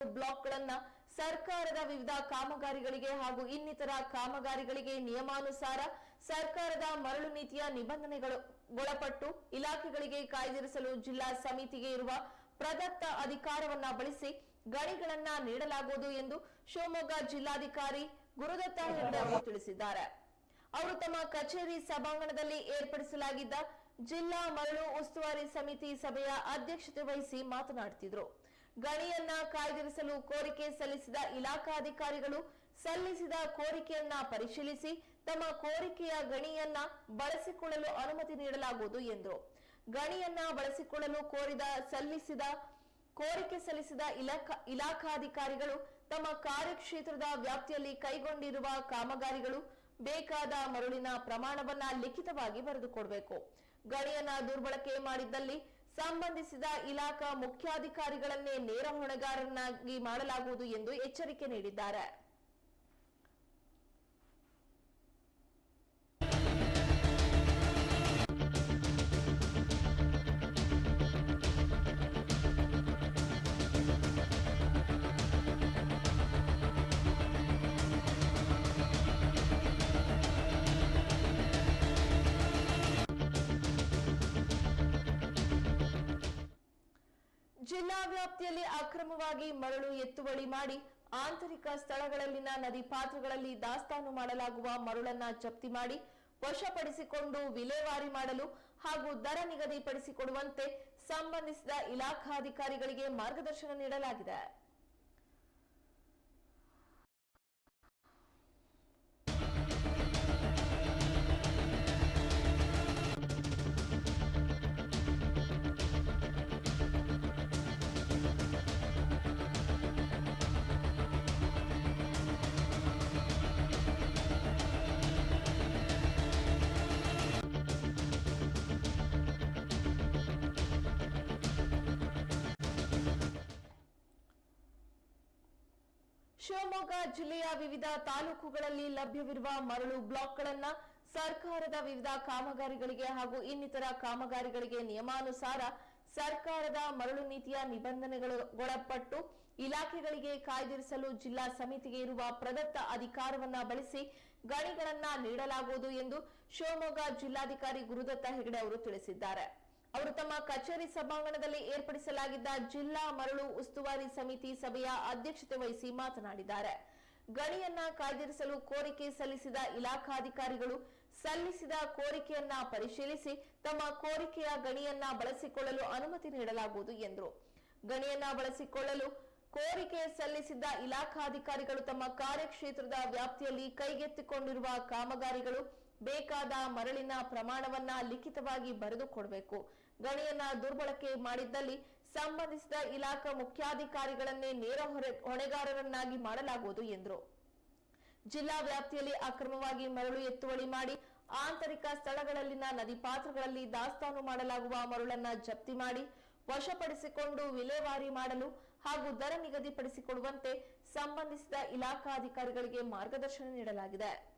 ಬ್ಲಾಕ್ಗಳನ್ನ ಸರ್ಕಾರದ ವಿವಿಧ ಕಾಮಗಾರಿಗಳಿಗೆ ಹಾಗೂ ಇನ್ನಿತರ ಕಾಮಗಾರಿಗಳಿಗೆ ನಿಯಮಾನುಸಾರ ಸರ್ಕಾರದ ಮರಳು ನೀತಿಯ ನಿಬಂಧನೆಗಳು ಒಳಪಟ್ಟು ಇಲಾಖೆಗಳಿಗೆ ಕಾಯ್ದಿರಿಸಲು ಜಿಲ್ಲಾ ಸಮಿತಿಗೆ ಇರುವ ಪ್ರದತ್ತ ಅಧಿಕಾರವನ್ನ ಬಳಸಿ ಗಣಿಗಳನ್ನ ನೀಡಲಾಗುವುದು ಎಂದು ಶಿವಮೊಗ್ಗ ಜಿಲ್ಲಾಧಿಕಾರಿ ಗುರುದತ್ತ ಹೆಗಡೆ ಅವರು ತಿಳಿಸಿದ್ದಾರೆ. ಅವರು ತಮ್ಮ ಕಚೇರಿ ಸಭಾಂಗಣದಲ್ಲಿ ಏರ್ಪಡಿಸಲಾಗಿದ್ದ ಜಿಲ್ಲಾ ಮರಳು ಉಸ್ತುವಾರಿ ಸಮಿತಿ ಸಭೆಯ ಅಧ್ಯಕ್ಷತೆ ವಹಿಸಿ ಮಾತನಾಡುತ್ತಿದ್ರು ಗಣಿಯನ್ನ ಕಾಯ್ದಿರಿಸಲು ಕೋರಿಕೆ ಸಲ್ಲಿಸಿದ ಇಲಾಖಾಧಿಕಾರಿಗಳು ಸಲ್ಲಿಸಿದ ಕೋರಿಕೆಯನ್ನ ಪರಿಶೀಲಿಸಿ ತಮ್ಮ ಕೋರಿಕೆಯ ಗಣಿಯನ್ನ ಬಳಸಿಕೊಳ್ಳಲು ಅನುಮತಿ ನೀಡಲಾಗುವುದು ಎಂದರು. ಗಣಿಯನ್ನ ಬಳಸಿಕೊಳ್ಳಲು ಕೋರಿದ ಸಲ್ಲಿಸಿದ, ಕೋರಿಕೆ ಸಲ್ಲಿಸಿದ ಇಲಾಖಾ, ಇಲಾಖಾಧಿಕಾರಿಗಳು ತಮ್ಮ ಕಾರ್ಯಕ್ಷೇತ್ರದ ವ್ಯಾಪ್ತಿಯಲ್ಲಿ ಕೈಗೊಂಡಿರುವ ಕಾಮಗಾರಿಗಳು ಬೇಕಾದ ಮರುಳಿನ ಪ್ರಮಾಣವನ್ನ ಲಿಖಿತವಾಗಿ ಬರೆದುಕೊಡಬೇಕು. ಗಣಿಯನ್ನ ದುರ್ಬಳಕೆ ಮಾಡಿದ್ದಲ್ಲಿ ಸಂಬಂಧಿಸಿದ ಇಲಾಖಾ ಮುಖ್ಯಾಧಿಕಾರಿಗಳನ್ನೇ ನೇರ ಹೊಣೆಗಾರರನ್ನಾಗಿ ಮಾಡಲಾಗುವುದು ಎಂದು ಎಚ್ಚರಿಕೆ ನೀಡಿದ್ದಾರೆ. ಜಿಲ್ಲಾ ವ್ಯಾಪ್ತಿಯಲ್ಲಿ ಅಕ್ರಮವಾಗಿ ಮರಳು ಎತ್ತುವಳಿ ಮಾಡಿ ಆಂತರಿಕ ಸ್ಥಳಗಳಲ್ಲಿನ ನದಿ ಪಾತ್ರಗಳಲ್ಲಿ ದಾಸ್ತಾನು ಮಾಡಲಾಗುವ ಮರಳನ್ನ ಜಪ್ತಿ ಮಾಡಿ ವಶಪಡಿಸಿಕೊಂಡು ವಿಲೇವಾರಿ ಮಾಡಲು ಹಾಗೂ ದರ ನಿಗದಿಪಡಿಸಿಕೊಡುವಂತೆ ಸಂಬಂಧಿಸಿದ ಇಲಾಖಾಧಿಕಾರಿಗಳಿಗೆ ಮಾರ್ಗದರ್ಶನ ನೀಡಲಾಗಿದೆ. ಶಿವಮೊಗ್ಗ ಜಿಲ್ಲೆಯ ವಿವಿಧ ತಾಲೂಕುಗಳಲ್ಲಿ ಲಭ್ಯವಿರುವ ಮರಳು ಬ್ಲಾಕ್ಗಳನ್ನ ಸರ್ಕಾರದ ವಿವಿಧ ಕಾಮಗಾರಿಗಳಿಗೆ ಹಾಗೂ ಇನ್ನಿತರ ಕಾಮಗಾರಿಗಳಿಗೆ ನಿಯಮಾನುಸಾರ ಸರ್ಕಾರದ ಮರಳು ನೀತಿಯ ನಿಬಂಧನೆಗಳೊಳಪಟ್ಟು ಇಲಾಖೆಗಳಿಗೆ ಕಾಯ್ದಿರಿಸಲು ಜಿಲ್ಲಾ ಸಮಿತಿಗೆ ಇರುವ ಪ್ರದತ್ತ ಅಧಿಕಾರವನ್ನ ಬಳಸಿ ಗಣಿಗಳನ್ನ ನೀಡಲಾಗುವುದು ಎಂದು ಶಿವಮೊಗ್ಗ ಜಿಲ್ಲಾಧಿಕಾರಿ ಗುರುದತ್ತ ಹೆಗಡೆ ಅವರು ತಿಳಿಸಿದ್ದಾರೆ. ಅವರು ತಮ್ಮ ಕಚೇರಿ ಸಭಾಂಗಣದಲ್ಲಿ ಏರ್ಪಡಿಸಲಾಗಿದ್ದ ಜಿಲ್ಲಾ ಮರಳು ಉಸ್ತುವಾರಿ ಸಮಿತಿ ಸಭೆಯ ಅಧ್ಯಕ್ಷತೆ ವಹಿಸಿ ಮಾತನಾಡಿದ್ದಾರೆ. ಗಣಿಯನ್ನ ಕಾಯ್ದಿರಿಸಲು ಕೋರಿಕೆ ಸಲ್ಲಿಸಿದ ಇಲಾಖಾಧಿಕಾರಿಗಳು ಸಲ್ಲಿಸಿದ ಕೋರಿಕೆಯನ್ನ ಪರಿಶೀಲಿಸಿ ತಮ್ಮ ಕೋರಿಕೆಯ ಗಣಿಯನ್ನ ಬಳಸಿಕೊಳ್ಳಲು ಅನುಮತಿ ನೀಡಲಾಗುವುದು ಎಂದರು. ಗಣಿಯನ್ನ ಬಳಸಿಕೊಳ್ಳಲು ಕೋರಿಕೆ ಸಲ್ಲಿಸಿದ್ದ ಇಲಾಖಾಧಿಕಾರಿಗಳು ತಮ್ಮ ಕಾರ್ಯಕ್ಷೇತ್ರದ ವ್ಯಾಪ್ತಿಯಲ್ಲಿ ಕೈಗೆತ್ತಿಕೊಂಡಿರುವ ಕಾಮಗಾರಿಗಳು ಬೇಕಾದ ಮರಳಿನ ಪ್ರಮಾಣವನ್ನ ಲಿಖಿತವಾಗಿ ಬರೆದು ಕೊಡಬೇಕು. ಗಣಿಯನ್ನ ದುರ್ಬಳಕೆ ಮಾಡಿದ್ದಲ್ಲಿ ಸಂಬಂಧಿಸಿದ ಇಲಾಖಾ ಮುಖ್ಯಾಧಿಕಾರಿಗಳನ್ನೇ ನೇರ ಹೊಣೆಗಾರರನ್ನಾಗಿ ಮಾಡಲಾಗುವುದು ಎಂದರು. ಜಿಲ್ಲಾ ವ್ಯಾಪ್ತಿಯಲ್ಲಿ ಅಕ್ರಮವಾಗಿ ಮರಳು ಎತ್ತುವಳಿ ಮಾಡಿ ಆಂತರಿಕ ಸ್ಥಳಗಳಲ್ಲಿನ ನದಿ ಪಾತ್ರಗಳಲ್ಲಿ ದಾಸ್ತಾನು ಮಾಡಲಾಗುವ ಮರಳನ್ನ ಜಪ್ತಿ ಮಾಡಿ ವಶಪಡಿಸಿಕೊಂಡು ವಿಲೇವಾರಿ ಮಾಡಲು ಹಾಗೂ ದರ ನಿಗದಿಪಡಿಸಿಕೊಡುವಂತೆ ಸಂಬಂಧಿಸಿದ ಇಲಾಖಾಧಿಕಾರಿಗಳಿಗೆ ಮಾರ್ಗದರ್ಶನ ನೀಡಲಾಗಿದೆ.